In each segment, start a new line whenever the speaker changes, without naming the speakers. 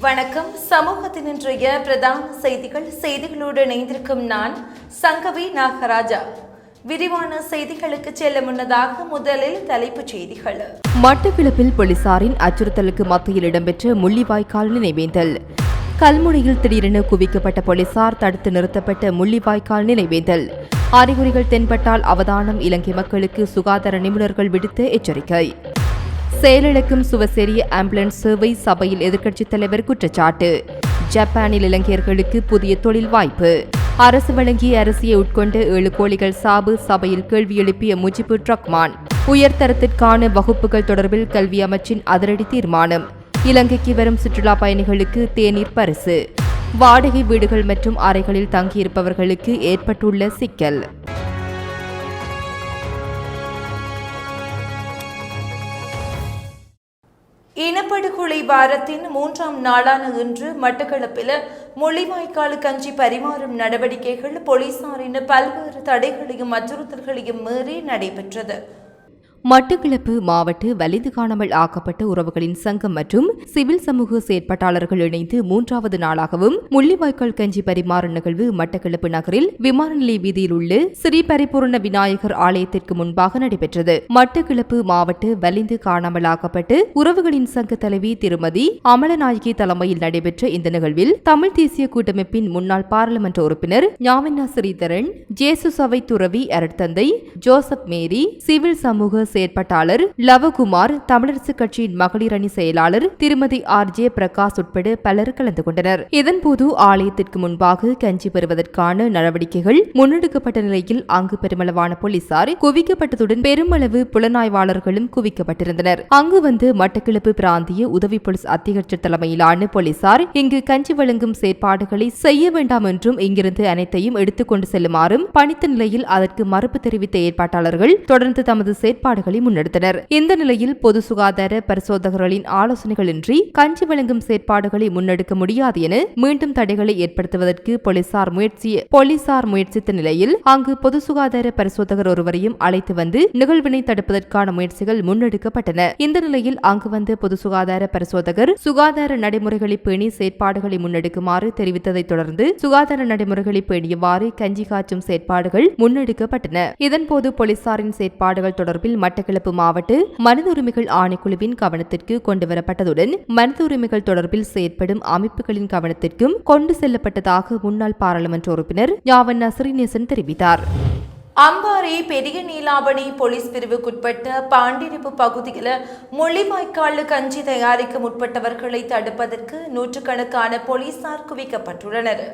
வணக்கம். சமூகத்தின் இன்றைய பிரதான செய்திகள். செய்திகளோடு இணைந்திருக்கும் நான் சங்கவி நாகராஜா. விரிவான செய்திகளுக்கு செல்ல முன்னதாக முதலில் தலைப்புச் செய்திகள்.
மட்டக்களப்பில் போலீசாரின் அச்சுறுத்தலுக்கு மத்தியில் இடம்பெற்ற முள்ளிவாய்க்கால் நினைவேந்தல். கல்முனையில் திடீரென குவிக்கப்பட்ட போலீசார் தடுத்து நிறுத்தப்பட்ட முள்ளிவாய்க்கால் நினைவேந்தல். அறிகுறிகள் தென்பட்டால் அவதானம் இலங்கை மக்களுக்கு சுகாதார நிபுணர்கள் விடுத்த எச்சரிக்கை. செயலிழக்கும் சுவசெரிய ஆம்புலன்ஸ் சேவை சபையில் எதிர்க்கட்சித் தலைவர் குற்றச்சாட்டு. ஜப்பானில் இளைஞர்களுக்கு புதிய தொழில் வாய்ப்பு. அரசு வழங்கிய அரசியை உட்கொண்டு ஏழு கோழிகள் சாபு சபையில் கேள்வி எழுப்பிய முஜிபு ட்ரக்மான். உயர்தரத்திற்கான வகுப்புகள் தொடர்பில் கல்வி அமைச்சின் அதிரடி தீர்மானம். இலங்கைக்கு வரும் சுற்றுலா பயணிகளுக்கு தேநீர் பரிசு. வாடகை வீடுகள் மற்றும் அறைகளில் தங்கியிருப்பவர்களுக்கு ஏற்பட்டுள்ள சிக்கல்.
இனப்படுகொலை வாரத்தின் மூன்றாம் நாளான இன்று மட்டக்களப்பில் மொழிவாய்க்கால் கஞ்சி பரிமாறும் நடவடிக்கைகள் போலீசாரின் பல்வேறு தடைகளையும் அச்சுறுத்தல்களையும் மீறி நடைபெற்றது.
மட்டக்களப்பு மாவட்ட வலிந்து காணாமல் ஆக்கப்பட்ட உறவுகளின் சங்கம் மற்றும் சிவில் சமூக செயற்பாட்டாளர்கள் இணைந்து மூன்றாவது நாளாகவும் முள்ளிவாய்க்கால் கஞ்சி பரிமாறும் நிகழ்வு மட்டக்களப்பு நகரில் விமான நிலைய வீதியில் உள்ள ஸ்ரீ பரிபூர்ண விநாயகர் ஆலயத்திற்கு முன்பாக நடைபெற்றது. மட்டக்களப்பு மாவட்ட வலிந்து காணாமல் ஆக்கப்பட்டு உறவுகளின் சங்க தலைவி திருமதி அமலநாயகி தலைமையில் நடைபெற்ற இந்த நிகழ்வில் தமிழ் தேசிய கூட்டமைப்பின் முன்னாள் பாராளுமன்ற உறுப்பினர் ஞாவண்ணா ஸ்ரீதரன் ஜேசு சவை துறவி அருட்தந்தை ஜோசப் மேரி சிவில் சமூக செயற்பாட்டாளர் லவகுமார் தமிழரசு கட்சியின் மகளிர் அணி செயலாளர் திருமதி ஆர். ஜே. பிரகாஷ் உட்பட பலர் கலந்து கொண்டனர். இதன்போது ஆலயத்திற்கு முன்பாக கஞ்சி பெறுவதற்கான நடவடிக்கைகள் முன்னெடுக்கப்பட்ட நிலையில் அங்கு பெருமளவான போலீசார் குவிக்கப்பட்டதுடன் பெருமளவு புலனாய்வாளர்களும் குவிக்கப்பட்டிருந்தனர். அங்கு வந்து மட்டக்கிழப்பு பிராந்திய உதவி போலீஸ் அத்தியட்சர் தலைமையிலான போலீசார் இங்கு கஞ்சி வழங்கும் செயற்பாடுகளை செய்ய வேண்டாம் என்றும் இங்கிருந்து அனைத்தையும் எடுத்துக்கொண்டு செல்லுமாறும் பணித்த நிலையில் அதற்கு மறுப்பு தெரிவித்த ஏற்பாட்டாளர்கள் தொடர்ந்து தமது செயற்பாடு முன்னெடுத்தனர். இந்த நிலையில் பொது சுகாதார பரிசோதகர்களின் ஆலோசனைகளின்றி கஞ்சி வழங்கும் செயற்பாடுகளை முன்னெடுக்க முடியாது என மீண்டும் தடைகளை ஏற்படுத்துவதற்கு போலீசார் முயற்சி போலீசார் முயற்சித்த நிலையில் அங்கு பொது சுகாதார பரிசோதகர் ஒருவரையும் அழைத்து வந்து நிகழ்வினை தடுப்பதற்கான முயற்சிகள் முன்னெடுக்கப்பட்டன. இந்த நிலையில் அங்கு வந்த பொது சுகாதார பரிசோதகர் சுகாதார நடைமுறைகளை பேணி செயற்பாடுகளை முன்னெடுக்குமாறு தெரிவித்ததைத் தொடர்ந்து சுகாதார நடைமுறைகளை பேணியவாறு கஞ்சி காய்ச்சும் செயற்பாடுகள் முன்னெடுக்கப்பட்டன. இதன்போது போலீசாரின் செயற்பாடுகள் தொடர்பில் மட்டக்களப்பு மாவட்ட மனித உரிமைகள் ஆணைக்குழுவின் கவனத்திற்கு கொண்டுவரப்பட்டதுடன் மனித உரிமைகள் தொடர்பில் செயற்படும் அமைப்புகளின் கவனத்திற்கும் கொண்டு செல்லப்பட்டதாக முன்னாள் பாராளுமன்ற உறுப்பினர் யாவண்ணா நசரிநேசன் தெரிவித்தார்.
அம்பாறை பெரிய நீலாவணி போலீஸ் பிரிவுக்குட்பட்ட பாண்டிருப்பு பகுதியில் முள்ளிவாய்க்கால் கஞ்சி தயாரிக்க முற்பட்டவர்களை தடுப்பதற்கு நூற்றுக்கணக்கான போலீசார் குவிக்கப்பட்டுள்ளனர்.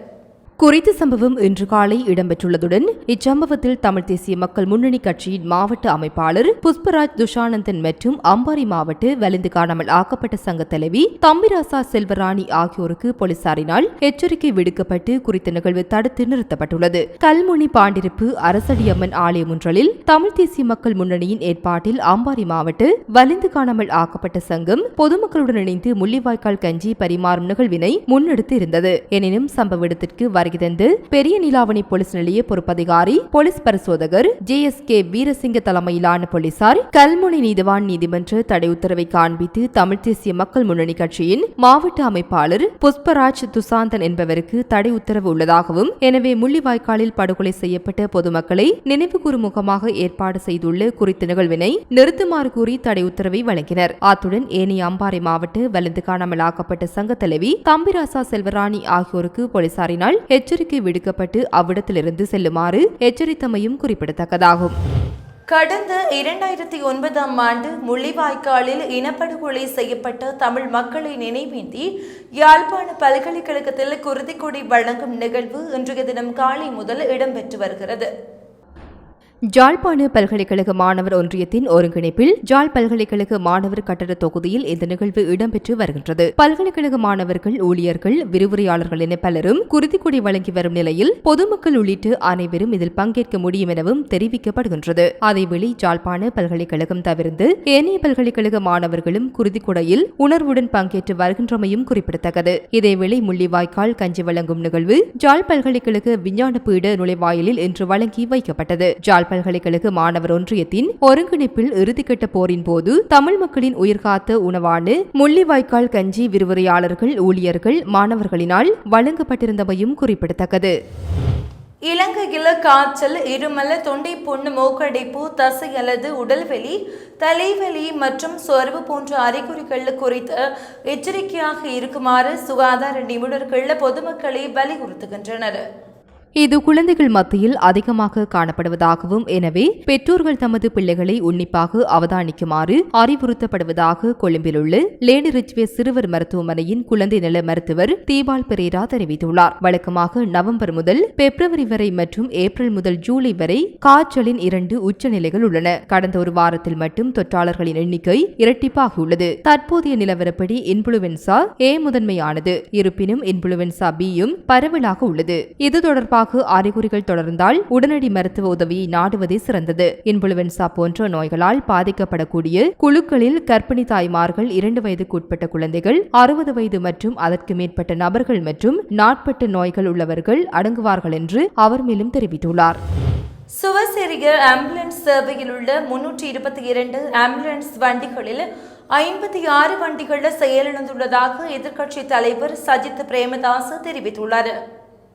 குறித்த சம்பவம் இன்று காலை இடம்பெற்றுள்ளதுடன் இச்சம்பவத்தில் தமிழ் தேசிய மக்கள் முன்னணி கட்சியின் மாவட்ட அமைப்பாளர் புஷ்பராஜ் துஷானந்தன் மற்றும் அம்பாரி மாவட்ட வலிந்து காணாமல் ஆக்கப்பட்ட சங்க தலைவி தம்பிராசா செல்வராணி ஆகியோருக்கு போலீசாரினால் எச்சரிக்கை விடுக்கப்பட்டு குறித்த நிகழ்வு தடுத்து நிறுத்தப்பட்டுள்ளது. கல்முனி பாண்டிருப்பு அரசடியம்மன் ஆலயம் ஒன்றலில் தமிழ் தேசிய மக்கள் முன்னணியின் ஏற்பாட்டில் அம்பாரி மாவட்ட வலிந்து காணாமல் ஆக்கப்பட்ட சங்கம் பொதுமக்களுடன் இணைந்து முள்ளிவாய்க்கால் கஞ்சி பரிமாறும் நிகழ்வினை முன்னெடுத்து இருந்தது. எனினும் சம்பவ இடத்திற்கு வர தந்து பெரிய நிலாவணி போலீஸ் நிலைய பொறுப்பதிகாரி போலீஸ் பரிசோதகர் ஜே எஸ் கே வீரசிங்க தலைமையிலான போலீசார் கல்முனை நீதிவான் நீதிமன்ற தடை உத்தரவை காண்பித்து தமிழ் தேசிய மக்கள் முன்னணி கட்சியின் மாவட்ட அமைப்பாளர் புஷ்பராஜ் துசாந்தன் என்பவருக்கு தடை உத்தரவு உள்ளதாகவும் எனவே முள்ளிவாய்க்காலில் படுகொலை செய்யப்பட்ட பொதுமக்களை நினைவுகூரும் முகமாக ஏற்பாடு செய்துள்ள குறித்த நிகழ்வினை நிறுத்துமாறு கூறி தடை உத்தரவை வழங்கினர். அத்துடன் ஏனைய அம்பாறை மாவட்ட வலிந்து காணாமல் ஆக்கப்பட்ட சங்க தலைவி தம்பிராசா செல்வராணி ஆகியோருக்கு போலீசாரினால் எச்சரிக்கை விடுக்கப்பட்டு அவ்விடத்திலிருந்து செல்லுமாறு எச்சரித்தமையும் குறிப்பிடத்தக்கதாகும்.
கடந்த இரண்டாயிரத்தி ஒன்பதாம் ஆண்டு முள்ளிவாய்க்காலில் இனப்படுகொலை செய்யப்பட்ட தமிழ் மக்களை நினைவேந்தி யாழ்ப்பாண பல்கலைக்கழகத்தில் குருதிக்கொடி வழங்கும் நிகழ்வு இன்றைய தினம் காலை முதல் இடம்பெற்று வருகிறது.
ஜாழ்ப்பாண பல்கலைக்கழக மாணவர் ஒன்றியத்தின் ஒருங்கிணைப்பில் ஜாழ் பல்கலைக்கழக மாணவர் கட்டட தொகுதியில் இந்த நிகழ்வு இடம்பெற்று வருகின்றது. பல்கலைக்கழக மாணவர்கள் ஊழியர்கள் விரிவுரையாளர்கள் என பலரும் குருதிக்குடி வழங்கி வரும் நிலையில் பொதுமக்கள் உள்ளிட்டு அனைவரும் இதில் பங்கேற்க முடியும் எனவும் தெரிவிக்கப்படுகின்றது. அதேவேளை ஜாழ்ப்பாண பல்கலைக்கழகம் தவிர்த்து ஏனைய பல்கலைக்கழக மாணவர்களும் குருதிக்குடையில் உணர்வுடன் பங்கேற்று வருகின்றமையும் குறிப்பிடத்தக்கது. இதேவேளை முள்ளிவாய்க்கால் கஞ்சி வழங்கும் நிகழ்வு ஜாழ் பல்கலைக்கழக விஞ்ஞான பீட நுழைவாயிலில் இன்று வழங்கி வைக்கப்பட்டது. ஜாழ் பல்கலைக்கழக மாணவர் ஒன்றியத்தின் ஒருங்கிணைப்பில் இறுதிக்கட்ட போரின் போது தமிழ் மக்களின் உயிர்காத்த உணவான முள்ளிவாய்க்கால் கஞ்சி விரிவுரையாளர்கள் ஊழியர்கள் மாணவர்களினால் வழங்கப்பட்டிருந்தமையும் குறிப்பிடத்தக்கது.
இலங்கையில் காய்ச்சல் இருமல் தொண்டை புண்ணு மூக்கடைப்பு தசை அல்லது உடல்வெளி தலைவலி மற்றும் சொர்வு போன்ற அறிகுறிகள் குறித்து எச்சரிக்கையாக இருக்குமாறு சுகாதார நிபுணர்கள் பொதுமக்களை வலியுறுத்துகின்றனர்.
இது குழந்தைகள் மத்தியில் அதிகமாக காணப்படுவதாகவும் எனவே பெற்றோர்கள் தமது பிள்ளைகளை உன்னிப்பாக அவதானிக்குமாறு அறிவுறுத்தப்படுவதாக கொழும்பிலுள்ள லேனி ரிச்வே சிறுவர் மருத்துவமனையின் குழந்தை நல மருத்துவர் தீபால் பெரேரா தெரிவித்துள்ளார். வழக்கமாக நவம்பர் முதல் பிப்ரவரி வரை மற்றும் ஏப்ரல் முதல் ஜூலை வரை காய்ச்சலின் இரண்டு உச்சநிலைகள் உள்ளன. கடந்த ஒரு வாரத்தில் மட்டும் தொற்றாளர்களின் எண்ணிக்கை இரட்டிப்பாகியுள்ளது. தற்போதைய நிலவரப்படி இன்ஃபுளுவென்சா ஏ முதன்மையானது. இருப்பினும் இன்ஃபுளுவென்சா பியும் பரவலாக உள்ளது. இது தொடர்பாக அறிகுறிகள் தொடர்ந்தால் உடனடி மருத்துவ உதவியை நாடுவதே சிறந்தது. இன்ஃபுளுவென்சா போன்ற நோய்களால் பாதிக்கப்படக்கூடிய குழுக்களில் கர்ப்பிணி தாய்மார்கள் இரண்டு வயதுக்குட்பட்ட குழந்தைகள் அறுபது வயது மற்றும் அதற்கு மேற்பட்ட நபர்கள் மற்றும் நாட்பட்ட நோய்கள் உள்ளவர்கள் அடங்குவார்கள் என்று அவர் மேலும் தெரிவித்துள்ளார்.
சுவசெரிய ஆம்புலன்ஸ் சேவையில் உள்ள முன்னூற்றி இருபத்தி இரண்டு ஆம்புலன்ஸ் வண்டிகளில் ஐம்பத்தி ஆறு வண்டிகளில் செயலிழந்துள்ளதாக எதிர்க்கட்சி தலைவர் சஜித் பிரேமதாஸ் தெரிவித்துள்ளார்.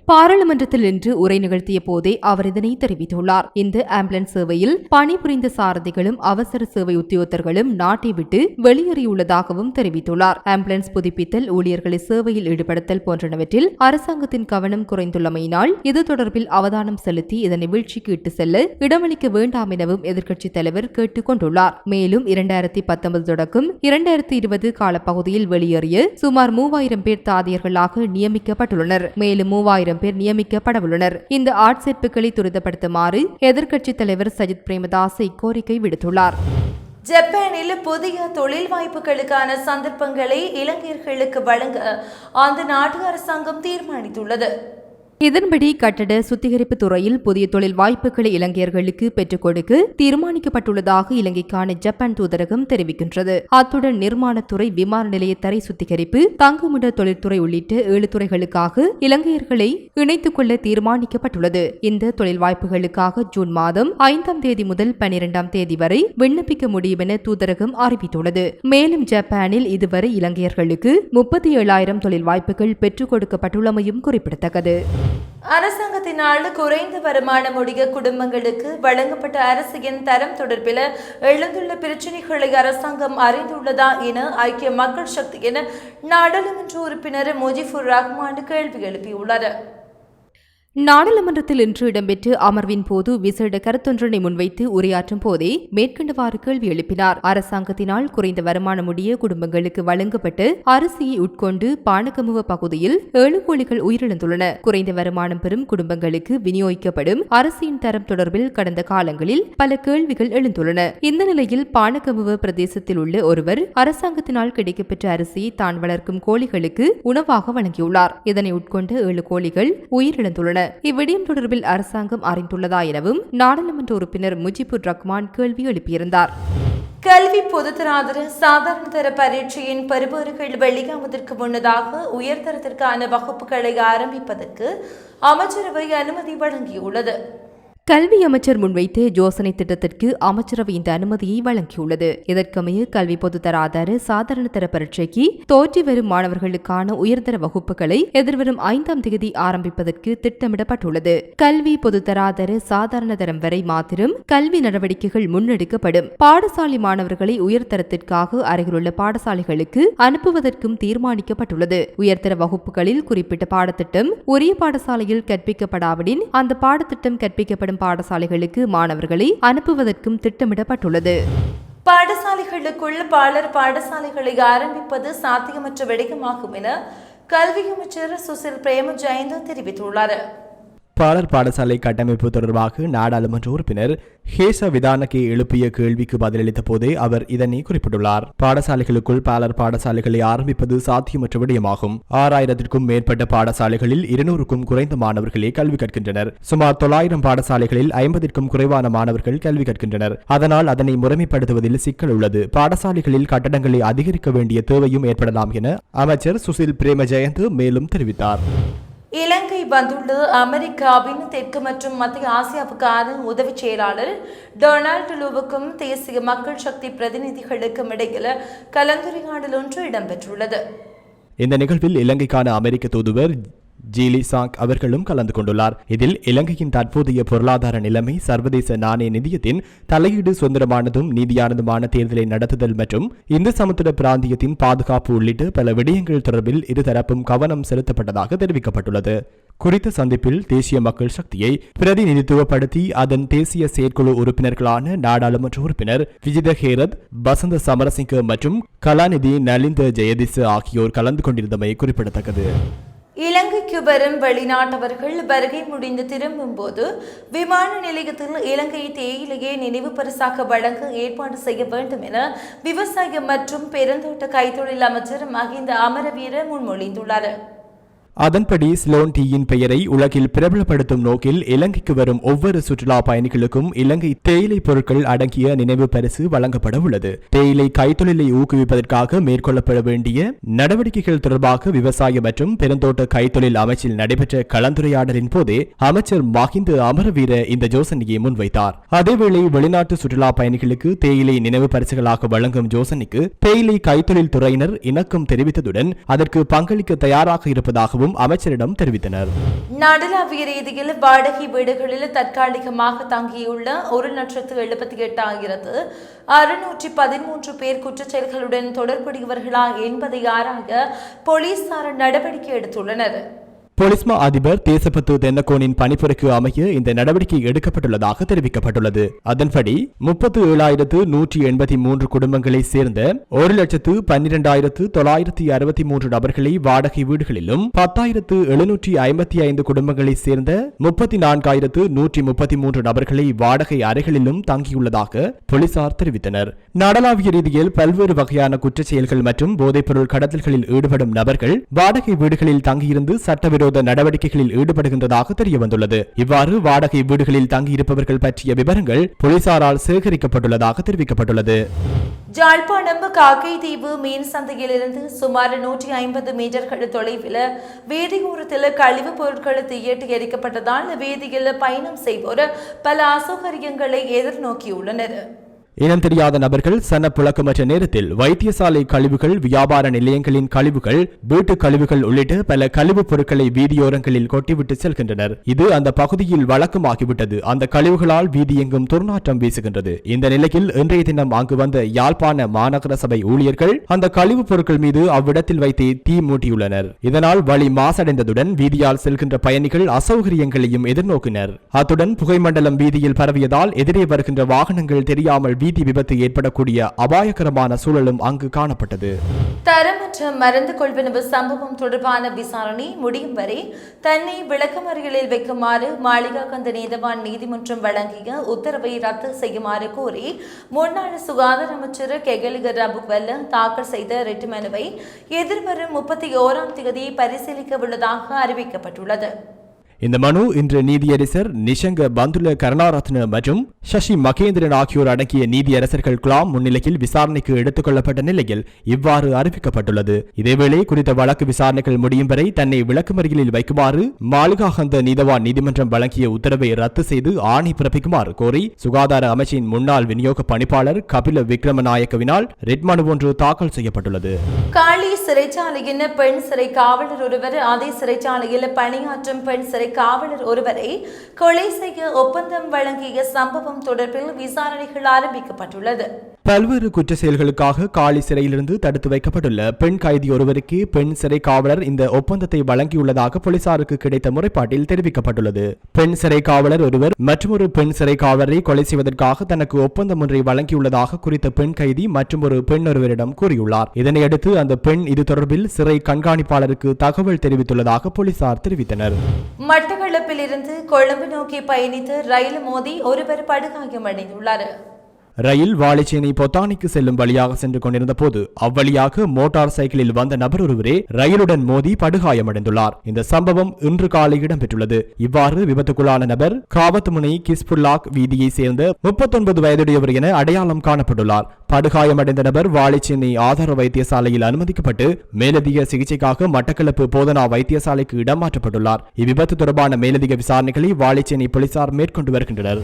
பாராளுமன்றத்தில் இன்று உரை நிகழ்த்திய போதே அவர் இதனை தெரிவித்துள்ளார். இந்த ஆம்புலன்ஸ் சேவையில் பணிபுரிந்த சாரதிகளும் அவசர சேவை உத்தியோகத்தர்களும் நாட்டை விட்டு வெளியேறியுள்ளதாகவும் தெரிவித்துள்ளார். ஆம்புலன்ஸ் புதுப்பித்தல் ஊழியர்களை சேவையில் ஈடுபடுத்தல் போன்றனவற்றில் அரசாங்கத்தின் கவனம் குறைந்துள்ளமையினால் இது தொடர்பில் அவதானம் செலுத்தி இதனை வீழ்ச்சிக்கு இட்டு செல்ல இடமளிக்க வேண்டாம் எனவும் எதிர்க்கட்சித் தலைவர் கேட்டுக் கொண்டுள்ளார். மேலும் இரண்டாயிரத்தி பத்தொன்பது தொடக்கம் இரண்டாயிரத்தி இருபது காலப்பகுதியில் வெளியேறிய சுமார் மூவாயிரம் பேர் தாதியர்களாக நியமிக்கப்பட்டுள்ளனர். மேலும் மூவாயிரம் பேர் நியமிக்கப்படவுள்ளனர். இந்த ஆட்சேர்ப்புகளை துரிதப்படுத்துமாறு எதிர்க்கட்சித் தலைவர் சஜித் பிரேமதாசை கோரிக்கை விடுத்துள்ளார்.
ஜப்பானில் புதிய தொழில் வாய்ப்புகளுக்கான சந்தர்ப்பங்களை இலங்கையர்களுக்கு வழங்க அந்த நாட்டு அரசாங்கம் தீர்மானித்துள்ளது.
இதன்படி கட்டட சுத்திகரிப்பு துறையில் புதிய தொழில் வாய்ப்புகளை இலங்கையர்களுக்கு பெற்றுக் கொடுக்க தீர்மானிக்கப்பட்டுள்ளதாக இலங்கைக்கான ஜப்பான் தூதரகம் தெரிவிக்கின்றது. அத்துடன் நிர்மாணத்துறை விமான நிலைய தரை சுத்திகரிப்பு தங்குமிட தொழில்துறை உள்ளிட்ட ஏழு துறைகளுக்காக இலங்கையர்களை இணைத்துக் கொள்ள தீர்மானிக்கப்பட்டுள்ளது. இந்த தொழில் வாய்ப்புகளுக்காக ஜூன் மாதம் ஐந்தாம் தேதி முதல் பனிரெண்டாம் தேதி வரை விண்ணப்பிக்க முடியும் என தூதரகம் அறிவித்துள்ளது. மேலும் ஜப்பானில் இதுவரை இலங்கையர்களுக்கு முப்பத்தி ஏழாயிரம் தொழில் வாய்ப்புகள் பெற்றுக் கொடுக்கப்பட்டுள்ளமையும் குறிப்பிடத்தக்கது.
அரசாங்கத்தினால் குறைந்த வருமானமுடைய குடும்பங்களுக்கு வழங்கப்பட்ட அரசின் தரம் தொடர்பில் எழுந்துள்ள பிரச்சினைகளை அரசாங்கம் அறிந்துள்ளதா என ஐக்கிய மக்கள் சக்தியின் நாடாளுமன்ற உறுப்பினர் முஜிபுர் ரஹ்மான் கேள்வி எழுப்பியுள்ளார்.
நாடாளுமன்றத்தில் இன்று இடம்பெற்ற அமர்வின் போது விசேட கருத்தொன்றினை முன்வைத்து உரையாற்றும் போதே மேற்கண்டவாறு கேள்வி எழுப்பினார். அரசாங்கத்தினால் குறைந்த வருமானமுடைய குடும்பங்களுக்கு வழங்கப்பட்டு அரிசியை உட்கொண்டு பானகமுக பகுதியில் ஏழு கோழிகள் உயிரிழந்துள்ளன. குறைந்த வருமானம் பெறும் குடும்பங்களுக்கு விநியோகிக்கப்படும் அரிசியின் தரம் தொடர்பில் கடந்த காலங்களில் பல கேள்விகள் எழுந்துள்ளன. இந்த நிலையில் பானகமுக பிரதேசத்தில் உள்ள ஒருவர் அரசாங்கத்தினால் கிடைக்கப்பெற்ற அரிசியை தான் வளர்க்கும் கோழிகளுக்கு உணவாக வழங்கியுள்ளார். இதனை உட்கொண்ட ஏழு கோழிகள் உயிரிழந்துள்ளன. இவ்விடயம் தொடர்பில் அரசாங்கம் அறிந்துள்ளதா எனவும் நாடாளுமன்ற உறுப்பினர் முஜிபுர் ரஹ்மான் கேள்வி எழுப்பியிருந்தார்.
கல்வி பொதுத்தராதர சாதாரண தர பரீட்சையின் பெறுபவர்கள் வெளியாவதற்கு முன்னதாக உயர்தரத்திற்கான வகுப்புகளை ஆரம்பிப்பதற்கு அமைச்சரவை அனுமதி வழங்கியுள்ளது.
கல்வி அமைச்சர் முன்வைத்த யோசனை திட்டத்திற்கு அமைச்சரவை இந்த அனுமதியை வழங்கியுள்ளது. இதற்கமைய கல்வி பொதுத்தராதார சாதாரண தர பரீட்சைக்கு தோற்றி வரும் மாணவர்களுக்கான உயர்தர வகுப்புகளை எதிர்வரும் ஐந்தாம் தேதி ஆரம்பிப்பதற்கு திட்டமிடப்பட்டுள்ளது. கல்வி பொதுத்தராதர சாதாரண தரம் வரை மாத்திரம் கல்வி நடவடிக்கைகள் முன்னெடுக்கப்படும். பாடசாலை மாணவர்களை உயர்தரத்திற்காக அருகிலுள்ள பாடசாலைகளுக்கு அனுப்புவதற்கும் தீர்மானிக்கப்பட்டுள்ளது. உயர்தர வகுப்புகளில் குறிப்பிட்ட பாடத்திட்டம் ஒரே பாடசாலையில் கற்பிக்கப்படாவிடின் அந்த பாடத்திட்டம் கற்பிக்கப்படும் பாடசாலைகளுக்கு மாணவர்களை அனுப்புவதற்கும் திட்டமிடப்பட்டுள்ளது.
பாடசாலைகளுக்குள் பாலர் பாடசாலைகளை ஆரம்பிப்பது சாத்தியமற்ற விடயமாகும் என கல்வி அமைச்சர் சுசில் பிரேம ஜெயந்த தெரிவித்துள்ளார்.
பாலர் பாடசாலை கட்டமைப்பு தொடர்பாக நாடாளுமன்ற உறுப்பினர் ஹேச விதானகே எழுப்பிய கேள்விக்கு பதிலளித்த போதே அவர் இதனை குறிப்பிட்டுள்ளார். பாடசாலைகளுக்குள் பாலர் பாடசாலைகளை ஆரம்பிப்பது சாத்தியமற்ற விடயமாகும். ஆறாயிரத்திற்கும் மேற்பட்ட பாடசாலைகளில் இருநூறுக்கும் குறைந்த மாணவர்களே கல்வி கற்கின்றனர். சுமார் தொள்ளாயிரம் பாடசாலைகளில் ஐம்பதிற்கும் குறைவான மாணவர்கள் கல்வி கற்கின்றனர். அதனால் அதனை முறைமைப்படுத்துவதில் சிக்கல் உள்ளது. பாடசாலைகளில் கட்டடங்களை அதிகரிக்க வேண்டிய தேவையும் ஏற்படலாம் என அமைச்சர் சுசில் பிரேம ஜெயந்த் மேலும் தெரிவித்தார்.
இலங்கை வந்துள்ள அமெரிக்காவின் தெற்கு மற்றும் மத்திய ஆசியாவுக்கான உதவிச் செயலாளர் டொனால்டு லூவுக்கும் தேசிய மக்கள் சக்தி பிரதிநிதிகளுக்கும் இடையில் கலந்துரையாடல் ஒன்று இடம்பெற்றுள்ளது.
இந்த நிகழ்வில் இலங்கைக்கான அமெரிக்க தூதுவர் ஜீலி சாக் அவர்களும் கலந்து கொண்டுள்ளார். இதில் இலங்கையின் தற்போதைய பொருளாதார நிலைமை சர்வதேச நாணய நிதியத்தின் தலையீடு சுதந்திரமானதும் நீதியானதுமான தேர்தலை நடத்துதல் மற்றும் இந்து சமுத்திர பிராந்தியத்தின் பாதுகாப்பு உள்ளிட்ட பல விடயங்கள் தொடர்பில் இருதரப்பும் கவனம் செலுத்தப்பட்டதாக தெரிவிக்கப்பட்டுள்ளது. குறித்த சந்திப்பில் தேசிய மக்கள் சக்தியை பிரதிநிதித்துவப்படுத்தி அதன் தேசிய செயற்குழு உறுப்பினர்களான நாடாளுமன்ற உறுப்பினர் விஜித ஹேரத் பசந்த சமரசிங்க மற்றும் கலாநிதி நலிந்த ஜெயதிச ஆகியோர் கலந்து கொண்டிருந்தமை குறிப்பிடத்தக்கது.
இலங்கைக்கு வரும் வெளிநாட்டவர்கள் வருகை முடிந்து திரும்பும் போது விமான நிலையத்தில் இலங்கை தேயிலையை நினைவு பரிசாக வழங்க ஏற்பாடு செய்ய வேண்டும் என விவசாய மற்றும் பெருந்தோட்ட கைத்தொழில் அமைச்சர் மஹிந்த அமரவீர முன்மொழிந்துள்ளார்.
அதன்படி ஸ்லோன் டீயின் பெயரை உலகில் பிரபலப்படுத்தும் நோக்கில் இலங்கைக்கு வரும் ஒவ்வொரு சுற்றுலா பயணிகளுக்கும் இலங்கை தேயிலை பொருட்கள் அடங்கிய நினைவு பரிசு வழங்கப்பட உள்ளது. தேயிலை கைத்தொழிலை ஊக்குவிப்பதற்காக மேற்கொள்ளப்பட வேண்டிய நடவடிக்கைகள் தொடர்பாக விவசாய மற்றும் பெருந்தோட்ட கைத்தொழில் அமைச்சில் நடைபெற்ற கலந்துரையாடலின் போதே அமைச்சர் மஹிந்த அமரவீர இந்த யோசனையை முன்வைத்தார். அதேவேளை வெளிநாட்டு சுற்றுலா பயணிகளுக்கு தேயிலை நினைவு பரிசுகளாக வழங்கும் யோசனைக்கு தேயிலை கைத்தொழில் துறையினர் இணக்கம் தெரிவித்ததுடன் அதற்கு பங்களிக்க தயாராக இருப்பதாகவும் அமைச்சரிடம் தெரிவித்தனர்.
நடுலாவிய ரீதியில் வாடகை வீடுகளில் தற்காலிகமாக தங்கியுள்ள ஒரு லட்சத்து எழுபத்தி எட்டாயிரத்து அறுநூற்றி பதிமூன்று பேர் குற்றச்செயல்களுடன் தொடர்புடையவர்களா என்பதை ஆராய போலீசார் நடவடிக்கை எடுத்துள்ளனர்.
பொலிஸ்மா அதிபர் தேசபத்து தென்னகோனின் பணிப்புரைக்கு அமைய இந்த நடவடிக்கை எடுக்கப்பட்டுள்ளதாக தெரிவிக்கப்பட்டுள்ளது. அதன்படி முப்பத்து ஏழாயிரத்து நூற்றி எண்பத்தி மூன்று குடும்பங்களை சேர்ந்த ஒரு லட்சத்து பன்னிரண்டாயிரத்து தொள்ளாயிரத்தி அறுபத்தி மூன்று நபர்களை வாடகை வீடுகளிலும் பத்தாயிரத்து எழுநூற்றி ஐம்பத்தி ஐந்து குடும்பங்களை சேர்ந்த முப்பத்தி நான்காயிரத்து நூற்றி முப்பத்தி மூன்று நபர்களை வாடகை அறைகளிலும் தங்கியுள்ளதாக போலீசார் தெரிவித்தனர். நாடளாவிய ரீதியில் பல்வேறு வகையான குற்றச் செயல்கள் மற்றும் போதைப்பொருள் கடத்தல்களில் ஈடுபடும் நபர்கள் வாடகை வீடுகளில் தங்கியிருந்து சட்டவிரோத நடவடிக்கைகளில் ஈடுபடுகின்றதாக தெரியவந்துள்ளது. இவ்வாறு வாடகை வீடுகளில் தங்கியிருப்பவர்கள் பற்றிய விவரங்கள் போலீசாரால் சேகரிக்கப்பட்டுள்ளதாக தெரிவிக்கப்பட்டுள்ளது.
ஜாழ்ப்பாணம் காக்கைதீவு மீன் சந்தையிலிருந்து சுமார் நூற்றி ஐம்பது மீட்டர்கள் தொலைவில் வீதியோரத்தில் கழிவுப் பொருட்கள் தீயிட்டு எரிக்கப்பட்டதால் வீதியில் பயணம் செய்வோர் பல அசௌகரியங்களை எதிர்நோக்கியுள்ளனர்.
இனம் தெரியாத நபர்கள் சன புழக்கமற்ற நேரத்தில் வைத்தியசாலை கழிவுகள் வியாபார நிலையங்களின் கழிவுகள் வீட்டு கழிவுகள் உள்ளிட்ட பல கழிவுப் பொருட்களை வீதியோரங்களில் கொட்டிவிட்டு செல்கின்றனர். இது அந்த பகுதியில் வழக்கமாகிவிட்டது. அந்த கழிவுகளால் வீதியெங்கும் துர்நாற்றம் வீசுகின்றது. இந்த நிலையில் இன்றைய தினம் அங்கு வந்த யாழ்ப்பாண மாநகர சபை ஊழியர்கள் அந்த கழிவுப் பொருட்கள் மீது அவ்விடத்தில் வைத்து தீ மூட்டியுள்ளனர். இதனால் வழி மாசடைந்ததுடன் வீதியால் செல்கின்ற பயணிகள் அசௌகரியங்களையும் எதிர்நோக்கினர். அத்துடன் புகைமண்டலம் வீதியில் பரவியதால் எதிரே வருகின்ற வாகனங்கள் தெரியாமல் வீதி விபத்து ஏற்படக்கூடிய அபாயகரமான சூழலும் அங்கு காணப்பட்டது.
தரமற்ற மருந்து கொள்வனவு சம்பவம் தொடர்பான விசாரணை முடியும் வரை தன்னை விளக்கமறியலில் வைக்குமாறு மாளிகா கந்த நீதவான் நீதிமன்றம் வழங்கிய உத்தரவை ரத்து செய்யுமாறு கோரி முன்னாள் சுகாதார அமைச்சர் கெகலிக ரபுக்வெல்ல தாக்கல் செய்த ரிட்டு மனுவை எதிர்வரும் முப்பத்தி ஓராம் தேதி பரிசீலிக்க உள்ளதாக அறிவிக்கப்பட்டுள்ளது.
இந்த மனு இன்று நீதியரசர் நிஷங்க பந்துல கருணாரத்ன மற்றும் சசி மகேந்திரன் ஆகியோர் அடங்கிய நீதியரசர்கள் குலாம் முன்னிலையில் விசாரணைக்கு எடுத்துக் கொள்ளப்பட்ட நிலையில் இவ்வாறு அறிவிக்கப்பட்டுள்ளது. இதேவேளை குறித்த வழக்கு விசாரணைகள் முடியும் வரை தன்னை விளக்குமறியலில் வைக்குமாறு மாளிகாகந்த நீதவான் நீதிமன்றம் வழங்கிய உத்தரவை ரத்து செய்து ஆணை பிறப்பிக்குமாறு கோரி சுகாதார அமைச்சின் முன்னாள் விநியோக பணிப்பாளர் கபில விக்ரமநாயக்கவினால் ரெட் மனு ஒன்று தாக்கல் செய்யப்பட்டுள்ளது.
காளி சிறைச்சாலையின் பெண் சிறை காவலர் ஒருவர் அதே சிறைச்சாலையில் பணியாற்றும் பெண் சிறை காவலர் ஒருவரை கொலை செய்ய ஒப்பந்தம் வழங்கிய சம்பவம் தொடர்பில் விசாரணைகள் ஆரம்பிக்கப்பட்டுள்ளது.
பல்வேறு குற்ற செயல்களுக்காக காலி சிறையிலிருந்து தடுத்து வைக்கப்பட்டுள்ள பெண் கைதி ஒருவருக்கு பெண் சிறை காவலர் இந்த ஒப்பந்தத்தை வழங்கியுள்ளதாக போலீசாருக்கு கிடைத்த முறைப்பாட்டில் தெரிவிக்கப்பட்டுள்ளது. பெண் சிறை காவலர் ஒருவர் மற்றொரு பெண் சிறை காவலரை கொலை செய்வதற்காக தனக்கு ஒப்பந்தம் ஒன்றை வழங்கியுள்ளதாக குறித்த பெண் கைதி மற்றொரு பெண் ஒருவரிடம் கூறியுள்ளார். இதனையடுத்து அந்த பெண் இது தொடர்பில் சிறை கண்காணிப்பாளருக்கு தகவல் தெரிவித்துள்ளதாக போலீசார் தெரிவித்தனர்.
மட்டக்களப்பில் இருந்து கொழும்பு நோக்கி பயணித்து ரயில் மோதி ஒருவர் படுகாயமடைந்துள்ளார்.
ரயில் வாழைச்சேனை பொத்தானிக்கு செல்லும் வழியாக சென்று கொண்டிருந்த போது அவ்வழியாக மோட்டார் சைக்கிளில் வந்த நபர் ஒருவரே ரயிலுடன் மோதி படுகாயமடைந்துள்ளார். இந்த சம்பவம் இன்று காலை இடம்பெற்றுள்ளது. இவ்வாறு விபத்துக்குள்ளான நபர் காவத்துமுனை கிஸ்புல்லாக் வீதியை சேர்ந்த முப்பத்தொன்பது வயதுடையவர் என அடையாளம் காணப்பட்டுள்ளார். படுகாயமடைந்த நபர் வாழைச்சேனை ஆதார வைத்தியசாலையில் அனுமதிக்கப்பட்டு மேலதிக சிகிச்சைக்காக மட்டக்களப்பு போதனா வைத்தியசாலைக்கு இடம் மாற்றப்பட்டுள்ளார் இவ்விபத்து தொடர்பான மேலதிக விசாரணைகளை வாழைச்சேனை போலீசார் மேற்கொண்டு வருகின்றனர்.